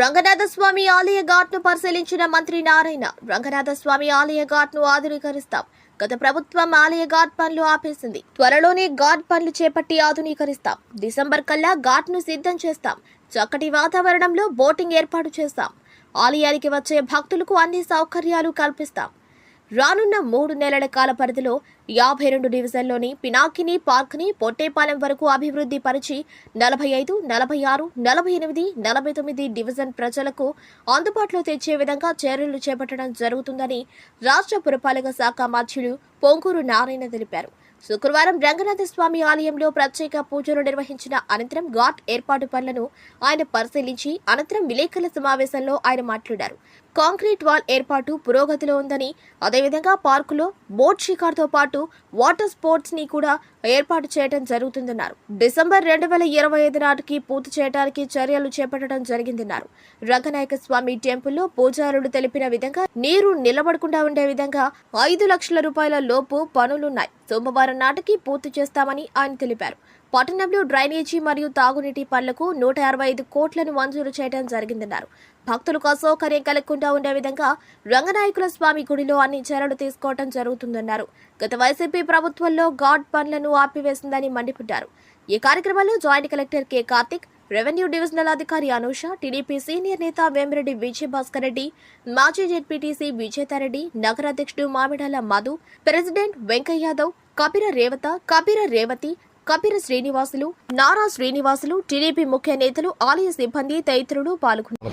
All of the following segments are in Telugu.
రంగనాథస్వామి ఆలయ ఘాట్ను పరిశీలించిన మంత్రి నారాయణ రంగనాథస్వామి ఆలయ ఘాట్ను ఆధునీకరిస్తాం. గత ప్రభుత్వం ఆలయ ఘాట్ పనులు ఆపేసింది. త్వరలోనే ఘాట్ పనులు చేపట్టి ఆధునీకరిస్తాం. డిసెంబర్ కల్లా ఘాట్ను సిద్ధం చేస్తాం. చక్కటి వాతావరణంలో బోటింగ్ ఏర్పాటు చేస్తాం. ఆలయానికి వచ్చే భక్తులకు అన్ని సౌకర్యాలు కల్పిస్తాం. రానున్న మూడు నెలల కాల పరిధిలో యాభై రెండు డివిజన్లోని పినాకిని పార్క్ని పొట్టేపాలెం వరకు అభివృద్ధి పరిచి నలభై ఐదు నలభై ఆరు నలభై ఎనిమిది నలభై తొమ్మిది డివిజన్ ప్రజలకు అందుబాటులో తెచ్చే విధంగా చర్యలు చేపట్టడం జరుగుతుందని రాష్ట్ర పురపాలక శాఖ మంత్రులు పొంగూరు నారాయణ తెలిపారు. శుక్రవారం రంగనాథ స్వామి ఆలయంలో ప్రత్యేక పూజలు నిర్వహించిన అనంతరం ఘాట్ ఏర్పాటు పనులను ఆయన పరిశీలించి అనంతరం విలేకరుల సమావేశంలో ఆయన మాట్లాడారు. కాంక్రీట్ వాల్ ఏర్పాటు పురోగతిలో ఉందని అదేవిధంగా పార్కులో బోట్ షికార్తో పాటు వాటర్ స్పోర్ట్స్ని కూడా ఏర్పాటు చేయడం జరుగుతుందన్నారు. డిసెంబర్ రెండు వేల ఇరవై ఐదు నాటికి పూర్తి చేయడానికి చర్యలు చేపట్టడం జరిగిందన్నారు. రంగనాయక స్వామి టెంపుల్లో పూజారులు తెలిపిన విధంగా నీరు నిలబడకుండా ఉండే విధంగా ఐదు లక్షల రూపాయల లోపు పనులున్నాయి. సోమవారం నాటికి పూర్తి చేస్తామని ఆయన తెలిపారు. పట్టణంలో డ్రైనేజీ మరియు తాగునీటి పనులకు నూట అరవై ఐదు కోట్లను మంజూరు చేయడం జరిగిందన్నారు. భక్తులకు అసౌకర్యం కలగకుండా ఉండే విధంగా రంగనాయకుల స్వామి గుడిలో అన్ని చర్యలు తీసుకోవడం జరుగుతుందన్నారు. గత వైసీపీ ప్రభుత్వంలో గాడ్ పనులను ఆపివేసిందని మండిపడ్డారు. ఈ కార్యక్రమంలో joint collector K Karthik revenue divisional అధికారి అనూష టీడీపీ సీనియర్ నేత వేమిరెడ్డి విజయభాస్కర్ రెడ్డి మాజీ జెడ్పీటీసీ విజేతారెడ్డి నగర అధ్యక్షుడు మామిడాల మధు ప్రెసిడెంట్ వెంకయ్య యాదవ్ కపిర రేవత కపిర రేవతి కపిర శ్రీనివాసులు నారా శ్రీనివాసులు టీడీపీ ముఖ్య నేతలు ఆలయ సిబ్బంది తదితరులు పాల్గొన్నారు.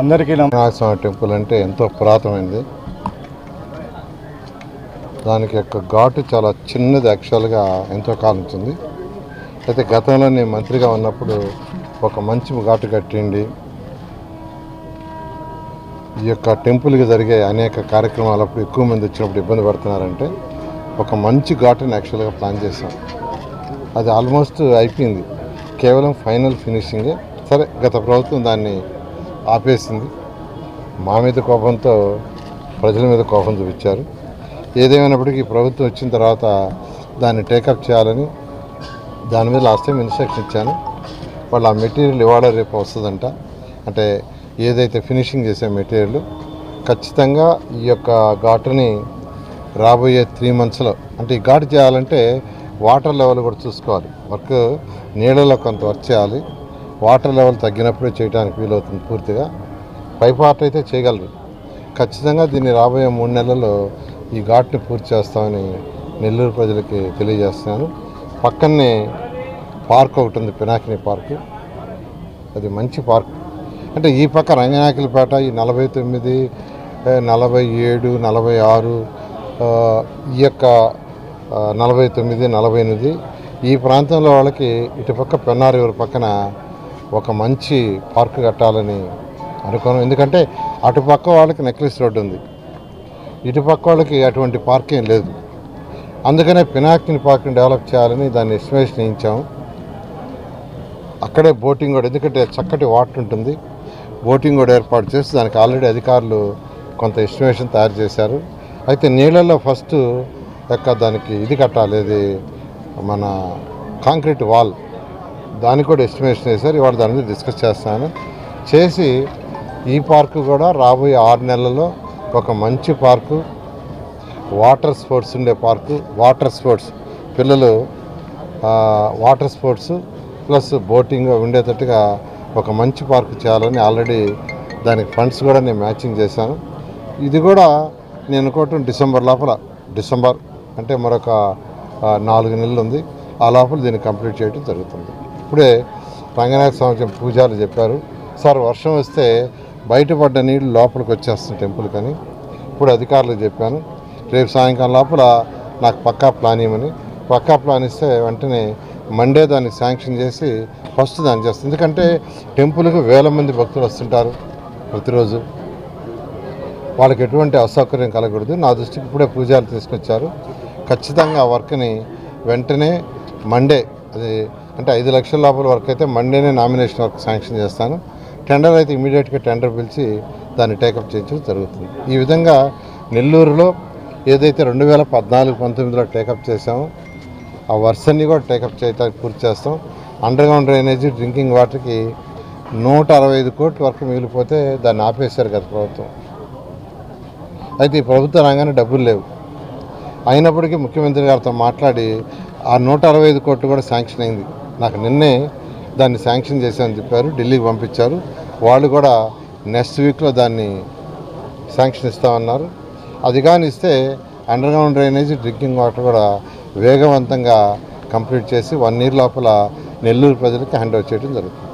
అందరికీ టెంపుల్ అంటే ఎంతో పురాతనమైనది. దానికి యొక్క ఘాటు చాలా చిన్నది యాక్చువల్గా ఎంతో కాలం ఉంది అయితే గతంలో నేను మంత్రిగా ఉన్నప్పుడు ఒక మంచి ఘాటు కట్టిండి ఈ యొక్క టెంపుల్కి జరిగే అనేక కార్యక్రమాలప్పుడు ఎక్కువ మంది వచ్చినప్పుడు ఇబ్బంది పడుతున్నారంటే ఒక మంచి ఘాటుని యాక్చువల్గా ప్లాన్ చేశాం. అది ఆల్మోస్ట్ అయిపోయింది. కేవలం ఫైనల్ ఫినిషింగే సరే గత ప్రభుత్వం దాన్ని ఆపేసింది. మా మీద కోపంతో ప్రజల మీద కోపం చూపించారు. ఏదేమైనప్పటికీ ప్రభుత్వం వచ్చిన తర్వాత దాన్ని టేకప్ చేయాలని దాని మీద లాస్ట్ టైం ఇన్స్ట్రక్షన్ ఇచ్చాను. వాళ్ళు ఆ మెటీరియల్ ఇవాళ రేపు వస్తుందంట. అంటే ఏదైతే ఫినిషింగ్ చేసే మెటీరియల్ ఖచ్చితంగా ఈ యొక్క ఘాటుని రాబోయే త్రీ మంత్స్లో అంటే ఈ ఘాటు చేయాలంటే వాటర్ లెవెల్ కూడా చూసుకోవాలి. వర్క్ నీళ్ళలో కొంత వర్క్ చేయాలి. వాటర్ లెవెల్ తగ్గినప్పుడే చేయడానికి వీలవుతుంది పూర్తిగా. పై పార్ట్ అయితే చేయగలరు. ఖచ్చితంగా దీన్ని రాబోయే మూడు నెలల్లో ఈ ఘాట్ని పూర్తి చేస్తామని నెల్లూరు ప్రజలకి తెలియజేస్తున్నాను. పక్కనే పార్క్ ఒకటి ఉంది పినాకిని పార్క్. అది మంచి పార్క్. అంటే ఈ పక్క రంగనాయకులపేట ఈ నలభై తొమ్మిది నలభై ఏడు నలభై ఆరు ఈ యొక్క నలభై తొమ్మిది నలభై ఎనిమిది ఈ ప్రాంతంలో వాళ్ళకి ఇటుపక్క పెన్నారు పక్కన ఒక మంచి పార్క్ కట్టాలని అనుకున్నాం. ఎందుకంటే అటుపక్క వాళ్ళకి నెక్లెస్ రోడ్డు ఉంది. ఇటుపక్క వాళ్ళకి అటువంటి పార్కింగ్ లేదు. అందుకనే పినాకిని పార్క్ని డెవలప్ చేయాలని దాన్ని ఎస్టిమేషన్ వేయించాము. అక్కడే బోటింగ్ కూడా ఎందుకంటే చక్కటి వాటర్ ఉంటుంది. బోటింగ్ కూడా ఏర్పాటు చేసి దానికి ఆల్రెడీ అధికారులు కొంత ఎస్టిమేషన్ తయారు చేశారు. అయితే నీళ్ళల్లో ఫస్ట్ యొక్క దానికి ఇది కట్టాలి ఇది మన కాంక్రీట్ వాల్ దానికి కూడా ఎస్టిమేషన్ వేశారు. ఇవాళ దాని మీద డిస్కస్ చేస్తాను. చేసి ఈ పార్కు కూడా రాబోయే ఆరు నెలల్లో ఒక మంచి పార్కు వాటర్ స్పోర్ట్స్ ఉండే పార్కు వాటర్ స్పోర్ట్స్. పిల్లలు వాటర్ స్పోర్ట్స్ ప్లస్ బోటింగ్ ఉండేటట్టుగా ఒక మంచి పార్క్ చేయాలని ఆల్రెడీ దానికి ఫండ్స్ కూడా నేను మ్యాచింగ్ చేశాను. ఇది కూడా నేను అనుకోవటం డిసెంబర్ లోపల డిసెంబర్ అంటే మరొక నాలుగు నెలలు ఉంది. ఆ లోపల దీన్ని కంప్లీట్ చేయడం జరుగుతుంది. ఇప్పుడే రంగనాథ స్వామి పూజారులు చెప్పారు సార్ వర్షం వస్తే బయటపడ్డ నీళ్ళు లోపలికి వచ్చేస్తుంది టెంపుల్ కానీ. ఇప్పుడు అధికారులకు చెప్పాను రేపు సాయంకాలం లోపల నాకు పక్కా ప్లాన్ ఇవ్వమని. పక్కా ప్లాన్ ఇస్తే వెంటనే మండే దాన్ని శాంక్షన్ చేసి ఫస్ట్ దాన్ని చేస్తుంది ఎందుకంటే టెంపుల్కి వేల మంది భక్తులు వస్తుంటారు ప్రతిరోజు. వాళ్ళకి ఎటువంటి అసౌకర్యం కలగకూడదు. నా దృష్టికి ఇప్పుడే పూజారులు తీసుకొచ్చారు. ఖచ్చితంగా ఆ వర్క్ని వెంటనే మండే అది అంటే ఐదు లక్షల లోపల వర్క్ అయితే మండేనే నామినేషన్ వర్క్ శాంక్షన్ చేస్తాను. టెండర్ అయితే ఇమీడియట్గా టెండర్ పిలిచి దాన్ని టేకప్ చేయించడం జరుగుతుంది. ఈ విధంగా నెల్లూరులో ఏదైతే రెండు వేల పద్నాలుగు పంతొమ్మిదిలో టేకప్ చేసామో ఆ వర్షన్ని కూడా టేకప్ చేయడానికి పూర్తి చేస్తాం. అండర్గ్రౌండ్ డ్రైనేజీ డ్రింకింగ్ వాటర్కి నూట అరవై ఐదు కోట్ల వరకు మిగిలిపోతే దాన్ని ఆపేశారు కదా ప్రభుత్వం. అయితే ఈ ప్రభుత్వ రంగానే డబ్బులు లేవు. అయినప్పటికీ ముఖ్యమంత్రి గారితో మాట్లాడి ఆ నూట అరవై ఐదు కోట్లు కూడా శాంక్షన్ అయింది. నాకు నిన్నే దాన్ని శాంక్షన్ చేశామని చెప్పారు ఢిల్లీకి పంపించారు. వాళ్ళు కూడా నెక్స్ట్ వీక్లో దాన్ని శాంక్షన్ ఇస్తామన్నారు. అది కానీ ఇస్తే అండర్గ్రౌండ్ డ్రైనేజ్ డ్రింకింగ్ వాటర్ కూడా వేగవంతంగా కంప్లీట్ చేసి వన్ ఇయర్ లోపల నెల్లూరు ప్రజలకి హ్యాండ్ ఓవర్ చేయడం జరుగుతుంది.